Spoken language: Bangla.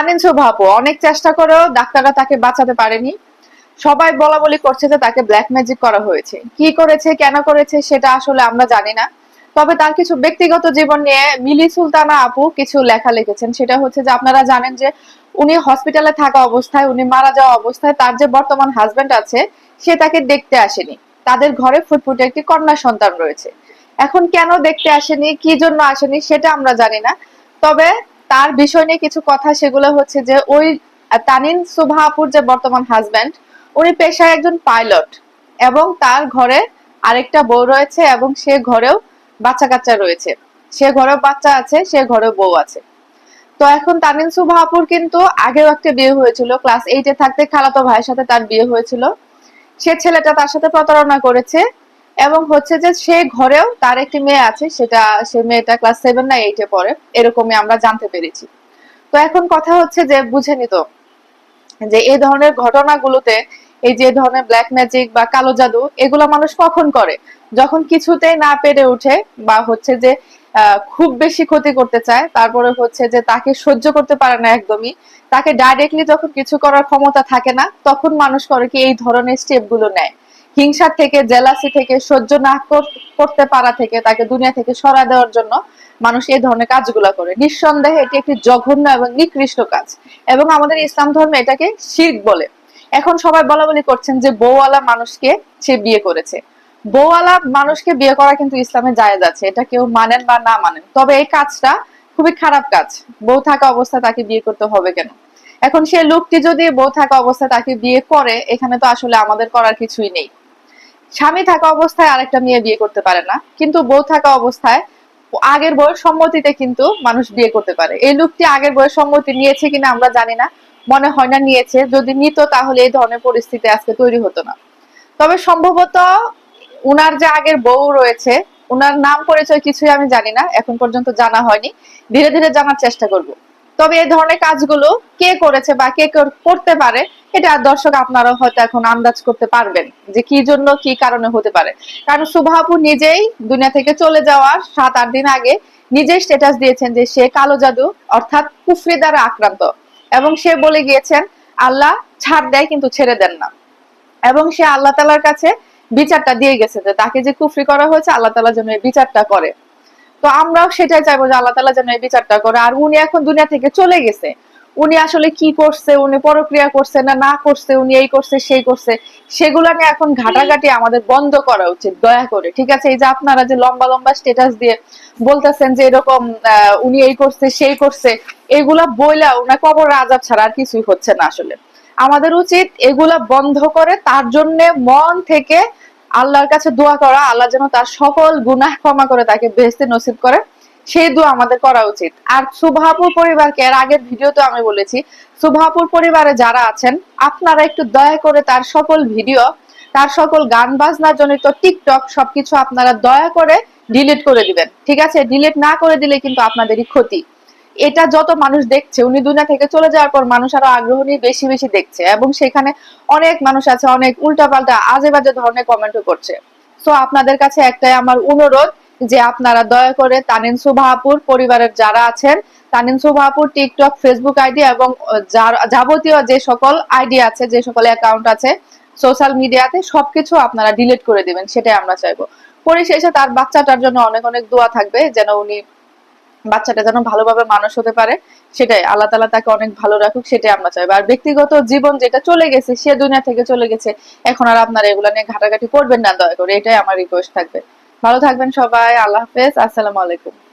তানিন শোভাপু অনেক চেষ্টা করেও ডাক্তাররা তাকে বাঁচাতে পারেনি। সবাই বলা বলি করছে যে তাকে ব্ল্যাক ম্যাজিক করা হয়েছে। কি করেছে, কেন করেছে, সেটা আসলে আমরা জানি না। তবে তার কিছু ব্যক্তিগত জীবন নিয়ে মিলি সুলতানা আপু কিছু লেখা লিখেছেন। সেটা হচ্ছে যে আপনারা জানেন যে উনি হসপিটালে থাকা অবস্থায়, উনি মারা যাওয়া অবস্থায় তার যে বর্তমান হাজবেন্ড আছে, সে তাকে দেখতে আসেনি। তাদের ঘরে ফুটফুটে একটি কন্যা সন্তান রয়েছে। এখন কেন দেখতে আসেনি, কি জন্য আসেনি, সেটা আমরা জানি না। তবে তার বিষয় নিয়ে কিছু কথা, সেগুলো হচ্ছে যে ওই তানিন সুভা আপুর যে বর্তমান হাজবেন্ড উনি পেশায় একজন পাইলট এবং তার ঘরে আরেকটা বউ রয়েছে এবং সে ঘরেও বাচ্চা কাচ্চা রয়েছে। সে ঘরেও বাচ্চা আছে, সে ঘরেও বউ আছে। তো এখন তানিন সুভা আপুর কিন্তু আগেও একটা বিয়ে হয়েছিল ক্লাস এইটে থাকতে খালাতো ভাইয়ের সাথে তার বিয়ে হয়েছিল। সে ছেলেটা তার সাথে প্রতারণা করেছে এবং হচ্ছে যে সে ঘরেও তার একটি মেয়ে আছে, সেটা, সে মেয়েটা ক্লাস সেভেন না এইটে পড়ে, এরকমই আমরা জানতে পেরেছি। তো এখন কথা হচ্ছে যে, বুঝে নিত যে এই ধরনের ঘটনাগুলোতে এই যে ধরনের ব্ল্যাক ম্যাজিক বা কালো জাদু, এগুলো মানুষ কখন করে? যখন কিছুতেই না পেরে উঠে বা হচ্ছে যে খুব বেশি ক্ষতি করতে চায়, তারপরে হচ্ছে যে তাকে সহ্য করতে পারে না একদমই, তাকে ডাইরেক্টলি যখন কিছু করার ক্ষমতা থাকে না, তখন মানুষ করে কি এই ধরনের স্টেপগুলো নেয়? হিংসা থেকে, জেলাসি থেকে, সহ্য না করতে পারা থেকে, তাকে দুনিয়া থেকে সরা দেওয়ার জন্য মানুষ এই ধরনের কাজগুলো করে। নিঃসন্দেহে এটি একটি জঘন্য এবং নিকৃষ্ট কাজ। এবং আমাদের ইসলাম ধর্মে এটাকে শির্ক বলে। এখন সবাই বলা বলি করছেন যে বউওয়ালা মানুষকে সে বিয়ে করেছে। বউওয়ালা মানুষকে বিয়ে করা কিন্তু ইসলামে জায়েজ আছে, এটা কেউ মানেন বা না মানেন। তবে এই কাজটা খুবই খারাপ কাজ। বউ থাকা অবস্থায় তাকে বিয়ে করতে হবে কেন? এখন সে লোকটি যদি বউ থাকা অবস্থায় তাকে বিয়ে করে, এখানে তো আসলে আমাদের করার কিছুই নেই। স্বামী থাকা অবস্থায় আরেকটা মেয়ে বিয়ে করতে পারে না, কিন্তু বউ থাকা অবস্থায় আগের বউয়ের সম্মতিতে কিন্তু মানুষ বিয়ে করতে পারে। এই লোকটি আগের বউয়ের সম্মতি নিয়েছে কিনা আমরা জানি না, মনে হয় না নিয়েছে। যদি নিত তাহলে এই ধরনের পরিস্থিতি আজকে তৈরি হতো না। তবে সম্ভবত উনার যে আগের বউ রয়েছে, উনার নাম পরিচয় কিছুই আমি জানি না, এখন পর্যন্ত জানা হয়নি। ধীরে ধীরে জানার চেষ্টা করব। তবে এই ধরনের কাজগুলো কে করেছে বা কে করতে পারে, এটা দর্শক আপনারা হয়তো এখন আন্দাজ করতে পারবেন যে কি জন্য, কি কারণে হতে পারে। কারণ শুভাপু নিজেই দুনিয়া থেকে চলে যাওয়ার সাত, আট দিন আগে নিজেই স্ট্যাটাস দিয়েছেন যে সে কালো জাদু, অর্থাৎ কুফরি দ্বারা আক্রান্ত। এবং সে বলে গিয়েছেন, আল্লাহ ছাড় দেয় কিন্তু ছেড়ে দেন না। এবং সে আল্লাহ তালার কাছে বিচারটা দিয়ে গেছে যে তাকে যে কুফরি করা হয়েছে, আল্লাহ তালা যেন এই বিচারটা করে। তো আমরাও সেটাই চাইব যে আল্লাহ তালা যেন এই বিচারটা করে। আর উনি এখন দুনিয়া থেকে চলে গেছে। উনি আসলে কি করছে, উনি পরক্রিয়া করছে না না করছে, উনি এই করছে, সেই করছে, সেগুলা নিয়ে এখন ঘাটাঘাটি আমাদের বন্ধ করা উচিত, দয়া করে, ঠিক আছে? এই যে আপনারা যে লম্বা লম্বা স্টেটাস দিয়ে বলতেছেন যে এরকম উনি এই করছে, সেই করছে, এগুলা বইলা উনা কবর আজাব ছাড়া আর কিছুই হচ্ছে না আসলে। আমাদের উচিত এগুলা বন্ধ করে তার জন্য মন থেকে আল্লাহর কাছে দোয়া করা, আল্লাহ যেন তার সকল গুনাহ ক্ষমা করে তাকে বেহেস্তে নসিব করে, সেই দোয়া আমাদের করা উচিত। আর সুভাপুর পরিবারকে, এর আগের ভিডিওতে আমি বলেছি সুভাপুর পরিবারে যারা আছেন, আপনারা একটু দয়া করে তার সকল ভিডিও, তার সকল গান বাজনা জনিত টিকটক সবকিছু আপনারা দয়া করে ডিলিট করে দিবেন। ঠিক আছে? ডিলিট না করে দিলে কিন্তু আপনাদেরই ক্ষতি। এটা যত মানুষ দেখছে, উনি দুনিয়া থেকে চলে যাওয়ার পর মানুষ আরও আগ্রহ নিয়ে বেশি বেশি দেখছে এবং সেখানে অনেক মানুষ আছে, অনেক উল্টাপাল্টা আজে বাজে ধরনের কমেন্টও করছে। সো আপনাদের কাছে একটাই আমার অনুরোধ যে আপনারা দয়া করে তানিন সুভাপুর পরিবারের যারা আছেন তানিন সুভাপুর টিকটক, ফেসবুক আইডি এবং যাবতীয় যে সকল আইডি আছে, যে সকল অ্যাকাউন্ট আছে, সোশ্যাল মিডিয়াতে সবকিছু আপনারা ডিলিট করে দিবেন, সেটাই আমরা চাইব। পরিশেষে তার বাচ্চাটার জন্য অনেক অনেক দোয়া থাকবে, যেন উনি বাচ্চাটা যেন ভালোভাবে মানুষ হতে পারে, সেটাই আল্লাহ তালা তাকে অনেক ভালো রাখুক, সেটাই আমরা চাইব আর ব্যক্তিগত জীবন যেটা চলে গেছে, সে দুনিয়া থেকে চলে গেছে, এখন আর আপনার এগুলো নিয়ে ঘাটাঘাটি করবেন না, দয়া করে। এটাই আমার রিকোয়েস্ট থাকবে। ভালো থাকবেন সবাই, আল্লাহ হাফেজ, আসসালামু আলাইকুম।